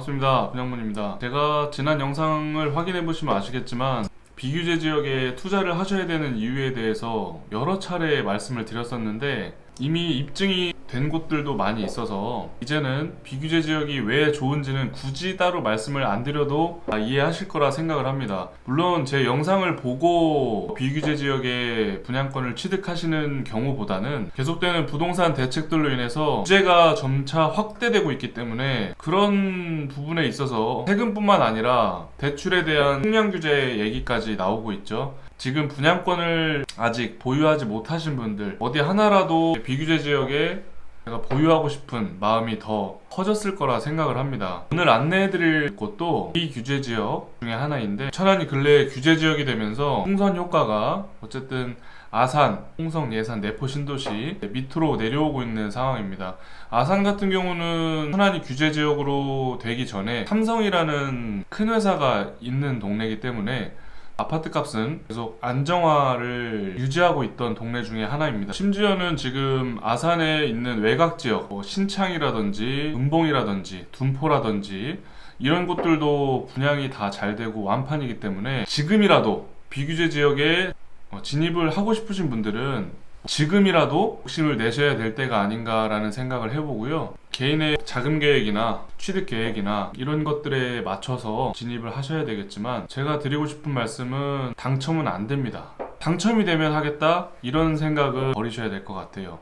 반갑습니다. 분양문입니다. 제가 지난 영상을 확인해 보시면 아시겠지만 비규제 지역에 투자를 하셔야 되는 이유에 대해서 여러 차례 말씀을 드렸었는데 이미 입증이 된 곳들도 많이 있어서 이제는 비규제 지역이 왜 좋은지는 굳이 따로 말씀을 안 드려도 다 이해하실 거라 생각을 합니다. 물론 제 영상을 보고 비규제 지역의 분양권을 취득하시는 경우보다는 계속되는 부동산 대책들로 인해서 규제가 점차 확대되고 있기 때문에 그런 부분에 있어서 세금뿐만 아니라 대출에 대한 풍량 규제 얘기까지 나오고 있죠. 지금 분양권을 아직 보유하지 못하신 분들 어디 하나라도 비규제 지역에 제가 보유하고 싶은 마음이 더 커졌을 거라 생각을 합니다. 오늘 안내해드릴 곳도 이 규제 지역 중에 하나인데 천안이 근래 규제 지역이 되면서 풍선 효과가 어쨌든 아산, 홍성, 예산, 내포 신도시 밑으로 내려오고 있는 상황입니다. 아산 같은 경우는 천안이 규제 지역으로 되기 전에 삼성이라는 큰 회사가 있는 동네이기 때문에 아파트 값은 계속 안정화를 유지하고 있던 동네 중에 하나입니다. 심지어는 지금 아산에 있는 외곽 지역, 뭐 신창이라든지 은봉이라든지 둔포라든지 이런 곳들도 분양이 다 잘 되고 완판이기 때문에 지금이라도 비규제 지역에 어, 진입을 하고 싶으신 분들은 지금이라도 욕심을 내셔야 될 때가 아닌가라는 생각을 해보고요. 개인의 자금 계획이나 취득 계획이나 이런 것들에 맞춰서 진입을 하셔야 되겠지만 제가 드리고 싶은 말씀은 당첨은 안 됩니다. 당첨이 되면 하겠다 이런 생각을 버리셔야 될 것 같아요.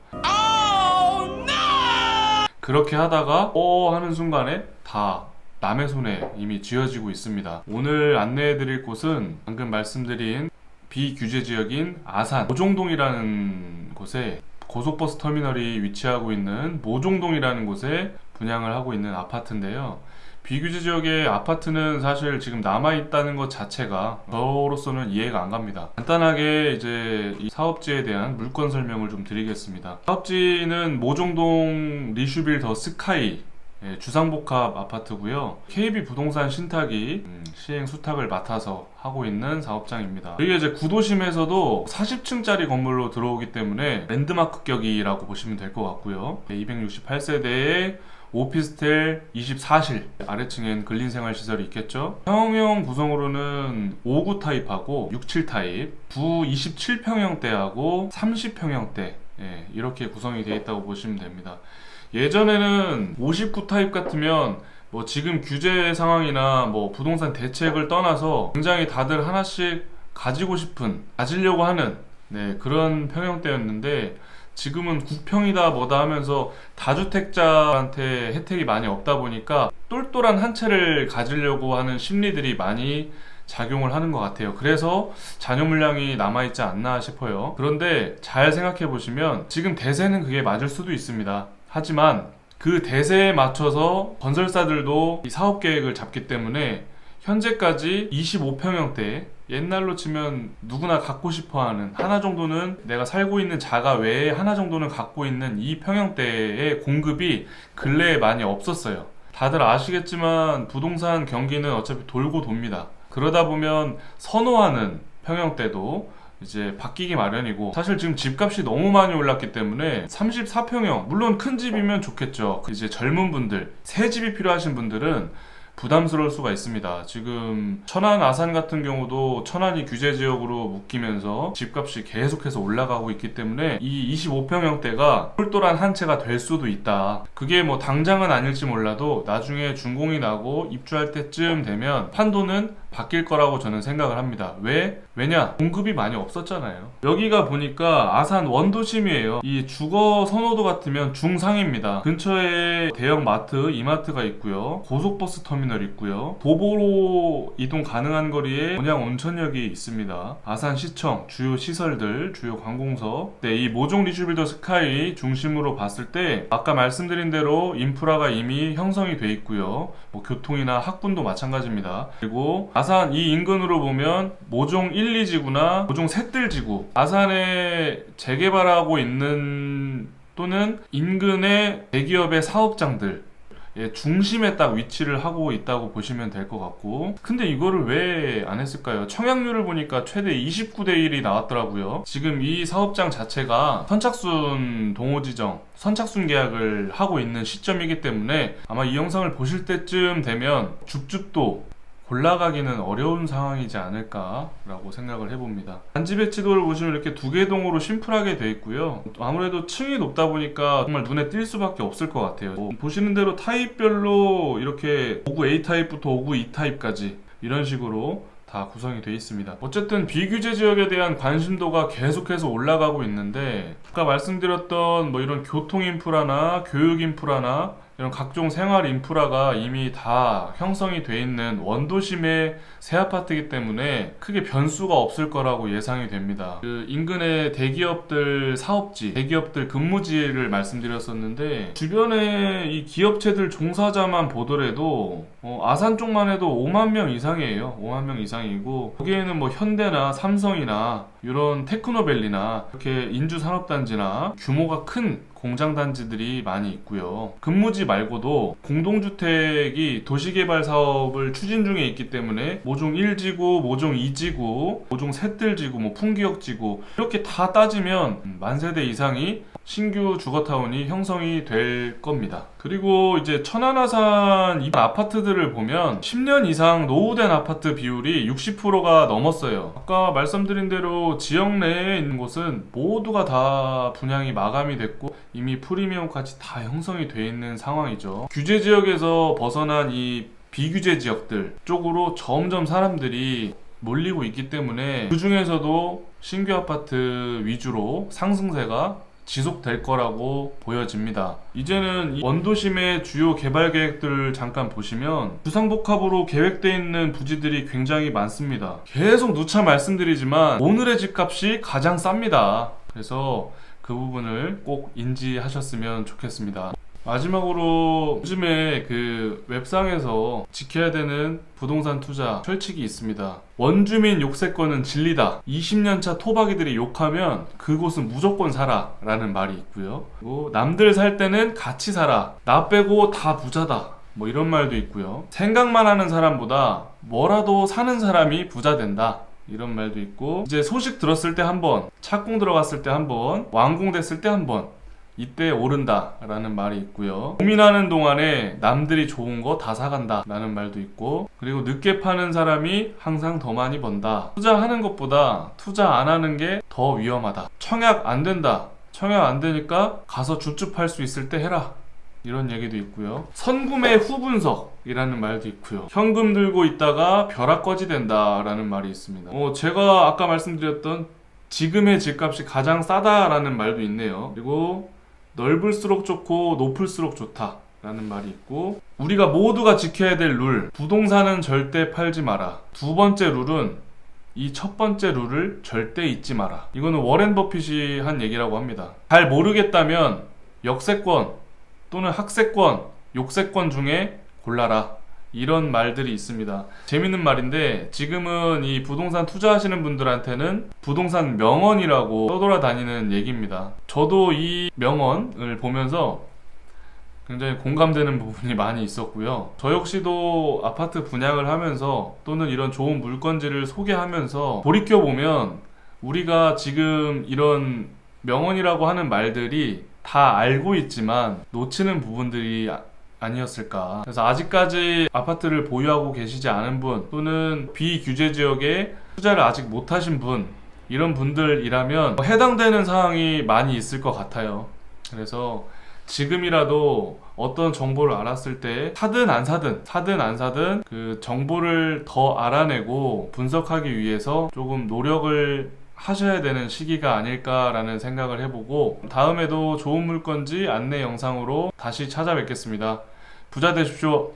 그렇게 하다가 어 하는 순간에 다 남의 손에 이미 쥐어지고 있습니다. 오늘 안내해 드릴 곳은 방금 말씀드린 비규제 지역인 아산 모종동이라는 곳에 고속버스 터미널이 위치하고 있는 모종동이라는 곳에 분양을 하고 있는 아파트인데요. 비규제 지역의 아파트는 사실 지금 남아 있다는 것 자체가 저로서는 이해가 안 갑니다. 간단하게 이제 이 사업지에 대한 물건 설명을 좀 드리겠습니다. 사업지는 모종동 리슈빌 더 스카이 예, 주상복합 아파트고요. KB 부동산 신탁이 음, 시행 수탁을 맡아서 하고 있는 사업장입니다. 이게 이제 구도심에서도 40층짜리 건물로 들어오기 때문에 랜드마크 격이라고 보시면 될 것 같고요. 268세대의 오피스텔 24실 아래층엔 근린생활시설이 있겠죠 형용 구성으로는 59 타입하고 67 타입 부 27평형대하고 30평형대 예, 이렇게 구성이 되어 있다고 보시면 됩니다 예전에는 59 타입 같으면 뭐 지금 규제 상황이나 뭐 부동산 대책을 떠나서 굉장히 다들 하나씩 가지고 싶은 가지려고 하는 네, 그런 평형대였는데 지금은 국평이다 뭐다 하면서 다주택자한테 혜택이 많이 없다 보니까 똘똘한 한 채를 가지려고 하는 심리들이 많이 작용을 하는 것 같아요. 그래서 잔여 물량이 남아있지 않나 싶어요. 그런데 잘 생각해 보시면 지금 대세는 그게 맞을 수도 있습니다. 하지만 그 대세에 맞춰서 건설사들도 이 사업 계획을 잡기 때문에 현재까지 25평형대 옛날로 치면 누구나 갖고 싶어 하는 하나 정도는 내가 살고 있는 자가 외에 하나 정도는 갖고 있는 이 평형대의 공급이 근래에 많이 없었어요. 다들 아시겠지만 부동산 경기는 어차피 돌고 돕니다. 그러다 보면 선호하는 평형대도 이제 바뀌기 마련이고 사실 지금 집값이 너무 많이 올랐기 때문에 34평형 물론 큰 집이면 좋겠죠. 이제 젊은 분들 새 집이 필요하신 분들은 부담스러울 수가 있습니다. 지금 천안 아산 같은 경우도 천안이 규제 지역으로 묶이면서 집값이 계속해서 올라가고 있기 때문에 이 25평형대가 똘똘한 한 채가 될 수도 있다. 그게 뭐 당장은 아닐지 몰라도 나중에 준공이 나고 입주할 때쯤 되면 판도는 바뀔 거라고 저는 생각을 합니다. 왜? 왜냐? 공급이 많이 없었잖아요. 여기가 보니까 아산 원도심이에요. 이 주거 선호도 같으면 중상입니다. 근처에 대형 마트, 이마트가 있고요. 고속버스 터미널 있고요. 도보로 이동 가능한 거리에 본양 온천역이 있습니다. 아산 시청, 주요 시설들, 주요 관공서. 네, 이 모종 리슈빌더 스카이 중심으로 봤을 때 아까 말씀드린 대로 인프라가 이미 형성이 돼 있고요. 뭐 교통이나 학군도 마찬가지입니다. 그리고 아산 이 인근으로 보면 모종 1, 2지구나 모종 셋들 지구 아산에 재개발하고 있는 또는 인근의 대기업의 사업장들 예, 중심에 딱 위치를 하고 있다고 보시면 될 것 같고 근데 이거를 왜 안 했을까요? 청약률을 보니까 최대 29대 1이 나왔더라고요. 지금 이 사업장 자체가 선착순 동호 지정 선착순 계약을 하고 있는 시점이기 때문에 아마 이 영상을 보실 때쯤 되면 줍줍도 골라가기는 어려운 상황이지 않을까라고 생각을 해봅니다. 단지 배치도를 보시면 이렇게 두 개 동으로 심플하게 돼 있고요. 아무래도 층이 높다 보니까 정말 눈에 띌 수밖에 없을 것 같아요. 뭐 보시는 대로 타입별로 이렇게 59 A 타입부터 59 E 타입까지 이런 식으로 다 구성이 되어 있습니다. 어쨌든 비규제 지역에 대한 관심도가 계속해서 올라가고 있는데 아까 말씀드렸던 뭐 이런 교통 인프라나 교육 인프라나 이런 각종 생활 인프라가 이미 다 형성이 돼 있는 원도심의 새 아파트이기 때문에 크게 변수가 없을 거라고 예상이 됩니다. 그 인근의 대기업들 사업지, 대기업들 근무지를 말씀드렸었는데 주변에 이 기업체들 종사자만 보더라도 어, 아산 쪽만 해도 5만 명 이상이에요. 5만 명 이상이고 거기에는 뭐 현대나 삼성이나 이런 테크노밸리나 이렇게 인주 산업단지나 규모가 큰 공장 단지들이 많이 있고요. 근무지 말고도 공동주택이 도시개발 사업을 추진 중에 있기 때문에 모종 1지구, 모종 2지구, 모종 셋들지구, 뭐 풍기역지구 이렇게 다 따지면 만 세대 이상이 신규 주거타운이 형성이 될 겁니다. 그리고 이제 천안아산 이 아파트들을 보면 10년 이상 노후된 아파트 비율이 60%가 넘었어요. 아까 말씀드린 대로 지역 내에 있는 곳은 모두가 다 분양이 마감이 됐고 이미 프리미엄까지 다 형성이 돼 있는 상황이죠. 규제 지역에서 벗어난 이 비규제 지역들 쪽으로 점점 사람들이 몰리고 있기 때문에 그 중에서도 신규 아파트 위주로 상승세가 지속될 거라고 보여집니다. 이제는 이 원도심의 주요 개발 계획들을 잠깐 보시면 주상복합으로 계획되어 있는 부지들이 굉장히 많습니다. 계속 누차 말씀드리지만 오늘의 집값이 가장 쌉니다. 그래서 그 부분을 꼭 인지하셨으면 좋겠습니다. 마지막으로 요즘에 그 웹상에서 지켜야 되는 부동산 투자 철칙이 있습니다. 원주민 욕세권은 진리다. 20년차 토박이들이 욕하면 그곳은 무조건 사라 라는 말이 있고요. 그리고 남들 살 때는 같이 사라. 나 빼고 다 부자다. 뭐 이런 말도 있고요. 생각만 하는 사람보다 뭐라도 사는 사람이 부자 된다. 이런 말도 있고 이제 소식 들었을 때 한 번, 착공 들어갔을 때 한 번, 완공 됐을 때 한 번, 이때 오른다 라는 말이 있고요. 고민하는 동안에 남들이 좋은 거 다 사간다 라는 말도 있고 그리고 늦게 파는 사람이 항상 더 많이 번다. 투자하는 것보다 투자 안 하는 게 더 위험하다. 청약 안 된다. 청약 안 되니까 가서 줍줍할 수 있을 때 해라. 이런 얘기도 있고요. 선구매 후 분석이라는 말도 있고요. 현금 들고 있다가 벼락 꺼지 된다 라는 말이 있습니다. 어, 제가 아까 말씀드렸던 지금의 집값이 가장 싸다라는 말도 있네요. 그리고 넓을수록 좋고 높을수록 좋다. 라는 말이 있고 우리가 모두가 지켜야 될 룰 부동산은 절대 팔지 마라. 두 번째 룰은 이 첫 번째 룰을 절대 잊지 마라. 이거는 워렌 버핏이 한 얘기라고 합니다. 잘 모르겠다면 역세권 또는 학세권 욕세권 중에 골라라 이런 말들이 있습니다. 재밌는 말인데 지금은 이 부동산 투자하시는 분들한테는 부동산 명언이라고 떠돌아다니는 얘기입니다. 저도 이 명언을 보면서 굉장히 공감되는 부분이 많이 있었고요. 저 역시도 아파트 분양을 하면서 또는 이런 좋은 물건지를 소개하면서 돌이켜 보면 우리가 지금 이런 명언이라고 하는 말들이 다 알고 있지만 놓치는 부분들이 아- 아니었을까. 그래서 아직까지 아파트를 보유하고 계시지 않은 분 또는 비규제 지역에 투자를 아직 못 하신 분 이런 분들이라면 해당되는 사항이 많이 있을 것 같아요. 그래서 지금이라도 어떤 정보를 알았을 때 사든 안 사든 사든 안 사든 그 정보를 더 알아내고 분석하기 위해서 조금 노력을 하셔야 되는 시기가 아닐까라는 생각을 해보고 다음에도 좋은 물건지 안내 영상으로 다시 찾아뵙겠습니다. 부자 되십시오.